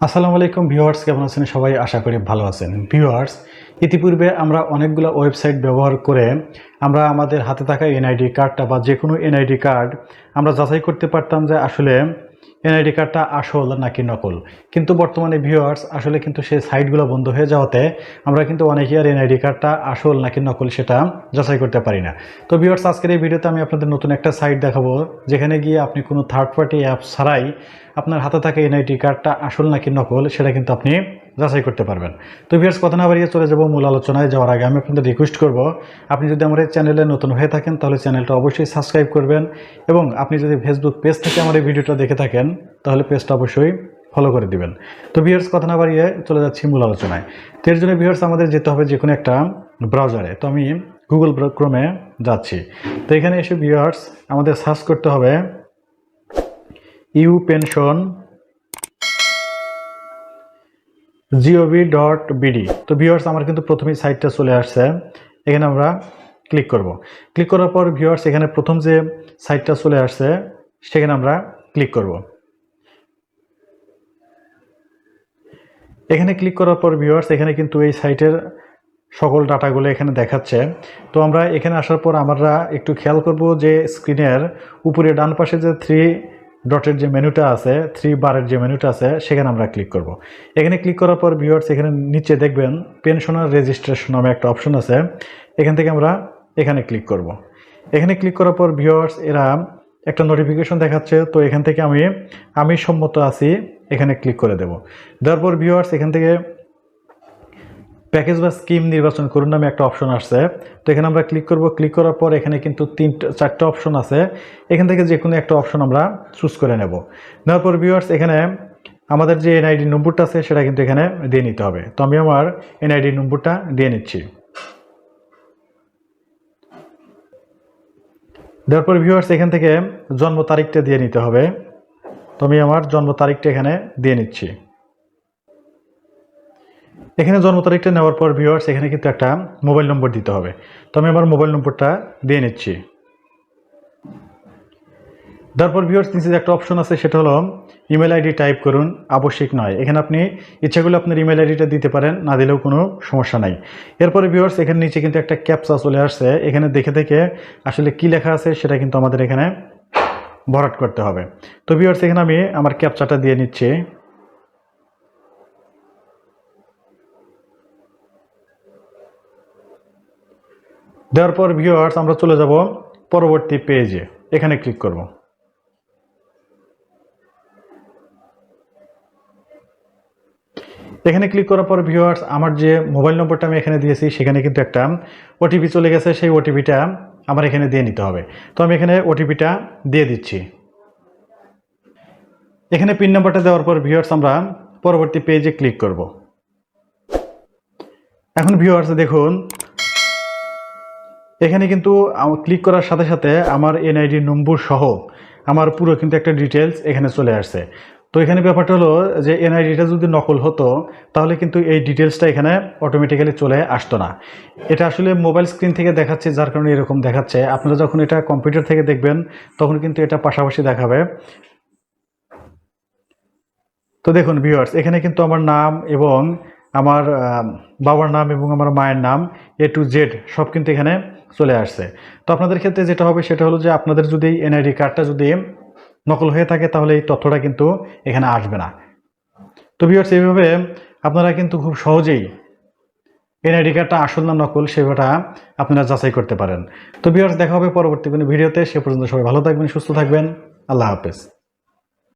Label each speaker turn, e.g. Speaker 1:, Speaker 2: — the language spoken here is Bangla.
Speaker 1: আসসালামু আলাইকুম ভিউয়ার্স, কেমন আছেন সবাই? আশা করি ভালো আছেন। ভিউয়ার্স, ইতিপূর্বে আমরা অনেকগুলো ওয়েবসাইট ব্যবহার করে আমরা আমাদের হাতে থাকা এনআইডি কার্ডটা বা যে কোনো এনআইডি কার্ড আমরা যাচাই করতে পারতাম যে আসলে এনআইডি কার্ডটা আসল নাকি নকল? কিন্তু বর্তমানে ভিউয়ার্স আসলে কিন্তু সেই সাইটগুলো বন্ধ হয়ে যাওয়াতে আমরা কিন্তু অনেকেই আর এনআইডি কার্ডটা আসল নাকি নকল সেটা যাচাই করতে পারি না। তো ভিউয়ার্স আজকের এই ভিডিওতে আমি আপনাদের নতুন একটা সাইট দেখাবো, যেখানে গিয়ে আপনি কোনো থার্ড পার্টি অ্যাপ ছাড়াই আপনার হাতে থাকা এনআইডি কার্ডটা আসল নাকি নকল সেটা কিন্তু আপনি যাচাই করতে পারবেন। তো ভিউয়ার্স কথা না বাড়িয়ে চলে যাব মূল আলোচনায়। যাওয়ার আগে আমি আপনাদের রিকোয়েস্ট করব, আপনি যদি আমার এই চ্যানেলে নতুন হয়ে থাকেন, তাহলে চ্যানেলটা অবশ্যই সাবস্ক্রাইব করবেন এবং আপনি যদি ফেসবুক পেজ থেকে আমার এই ভিডিওটা দেখে থাকেন, তাহলে পেজটা অবশ্যই ফলো করে দিবেন। তো ভিউয়ার্স কথা না বাড়িয়ে চলে যাচ্ছি মূল আলোচনায়। তো এর জন্য ভিউয়ার্স আমাদের যেতে হবে যে কোনো একটা ব্রাউজারে তো আমি গুগল ক্রমে যাচ্ছি। তো এখানে এসে ভিউয়ার্স আমাদের সার্চ করতে হবে U pension gov dot BD তো ভিউয়ার্স আমার কিন্তু প্রথমেই সাইটটা চলে আসছে। এখানে আমরা ক্লিক করব। ক্লিক করার পর ভিউয়ার্স এখানে প্রথম যে সাইটটা চলে আসছে, সেখানে আমরা ক্লিক করব। এখানে ক্লিক করার পর ভিউয়ার্স এখানে কিন্তু এই সাইটের সকল ডাটাগুলো এখানে দেখাচ্ছে। তো আমরা এখানে আসার পর, আমরা একটু খেয়াল করব যে স্ক্রিনের উপরে ডান পাশে যে থ্রি ডটের যে মেনুটা আছে থ্রি বারের যে মেনুটা আছে, সেখানে আমরা ক্লিক করব। এখানে ক্লিক করার পর ভিউয়ার্স এখানে নিচে দেখবেন পেনশনার রেজিস্ট্রেশন নামে একটা অপশন আছে। এখান থেকে আমরা এখানে ক্লিক করব। এখানে ক্লিক করার পর ভিউয়ার্স এরা একটা নোটিফিকেশন দেখাচ্ছে, তো এখান থেকে আমি আমি সম্মত আছি, এখানে ক্লিক করে দেব। দেওয়ার পর ভিউয়ার্স এখান থেকে প্যাকেজ বা স্কিম নির্বাচন করুন নামে একটা অপশন আসছে। তো এখানে আমরা ক্লিক করব। ক্লিক করার পর এখানে কিন্তু তিনটা, চারটে অপশন আছে। এখান থেকে যে কোনো একটা অপশন আমরা চুজ করে নেব। নেওয়ার পর ভিউয়ার্স এখানে আমাদের যে এনআইডি নম্বরটা আছে সেটা কিন্তু এখানে দিয়ে নিতে হবে। তো আমি আমার এনআইডি নম্বরটা দিয়ে নিচ্ছি। দেওয়ার পর ভিউয়ার্স এখান থেকে জন্ম তারিখটা দিয়ে নিতে হবে। তো আমি আমার জন্ম তারিখটা এখানে দিয়ে নিচ্ছি। এখানে জন্ম তারিখটা নেওয়ার পর ভিউয়ার্স এখানে কিন্তু একটা মোবাইল নম্বর দিতে হবে। তো আমি আমার মোবাইল নম্বরটা দিয়ে নিচ্ছি। তারপর ভিউয়ার্স নিচে একটা অপশন আছে, সেটা হলো ইমেল আইডি টাইপ করুন, আবশ্যিক নয়। এখানে আপনি ইচ্ছাগুলো আপনার ইমেল আইডিটা দিতে পারেন, না দিলেও কোনো সমস্যা নাই। এরপরে ভিউয়ার্স এখানে নিচে কিন্তু একটা ক্যাপচা চলে আসছে। এখানে দেখে দেখে আসলে কি লেখা আছে, সেটা কিন্তু আমাদের এখানে ভরাট করতে হবে। তো ভিউয়ার্স এখানে আমি আমার ক্যাপচাটা দিয়ে নিচ্ছি। দেওয়ার পর ভিউয়ার্স আমরা চলে যাব পরবর্তী পেজে এখানে ক্লিক করব। এখানে ক্লিক করার পর ভিউয়ার্স আমার যে মোবাইল নম্বরটা আমি এখানে দিয়েছি, সেখানে কিন্তু একটা ওটিপি চলে গেছে, সেই ওটিপিটা আমার এখানে দিয়ে নিতে হবে। তো আমি এখানে ওটিপিটা দিয়ে দিচ্ছি। এখানে পিন নাম্বারটা দেওয়ার পর ভিউয়ার্স আমরা পরবর্তী পেজে ক্লিক করব। এখন ভিউয়ার্স দেখুন এখানে কিন্তু ক্লিক করার সাথে সাথে আমার এনআইডি নম্বর সহ আমার পুরো কিন্তু একটা ডিটেলস এখানে চলে আসছে। তো এখানে ব্যাপারটা হলো যে এনআইডিটা যদি নকল হতো, তাহলে কিন্তু এই ডিটেলসটা এখানে অটোমেটিক্যালি চলে আসতো না। এটা আসলে মোবাইল স্ক্রিন থেকে দেখাচ্ছে, যার কারণে এরকম দেখাচ্ছে। আপনারা যখন এটা কম্পিউটার থেকে দেখবেন, তখন কিন্তু এটা পাশাপাশি দেখাবে। তো দেখুন ভিউয়ার্স এখানে কিন্তু আমার নাম এবং আমার বাবার নাম এবং আমার মায়ের নাম এ টু জেড সব কিন্তু এখানে চলে আসছে। তো আপনাদের ক্ষেত্রে যেটা হবে সেটা হলো যে আপনাদের যদি এনআইডি কার্ডটা যদি নকল হয়ে থাকে তাহলে এই তথ্যটা কিন্তু এখানে আসবে না। তো ভিউয়ার্স এইভাবে আপনারা কিন্তু খুব সহজেই এনআইডি কার্ডটা আসল না নকল সেটা আপনারা যাচাই করতে পারেন। তো ভিউয়ার্স দেখা হবে পরবর্তী কোনো ভিডিওতে। সে পর্যন্ত সবাই ভালো থাকবেন, সুস্থ থাকবেন। আল্লাহ হাফেজ।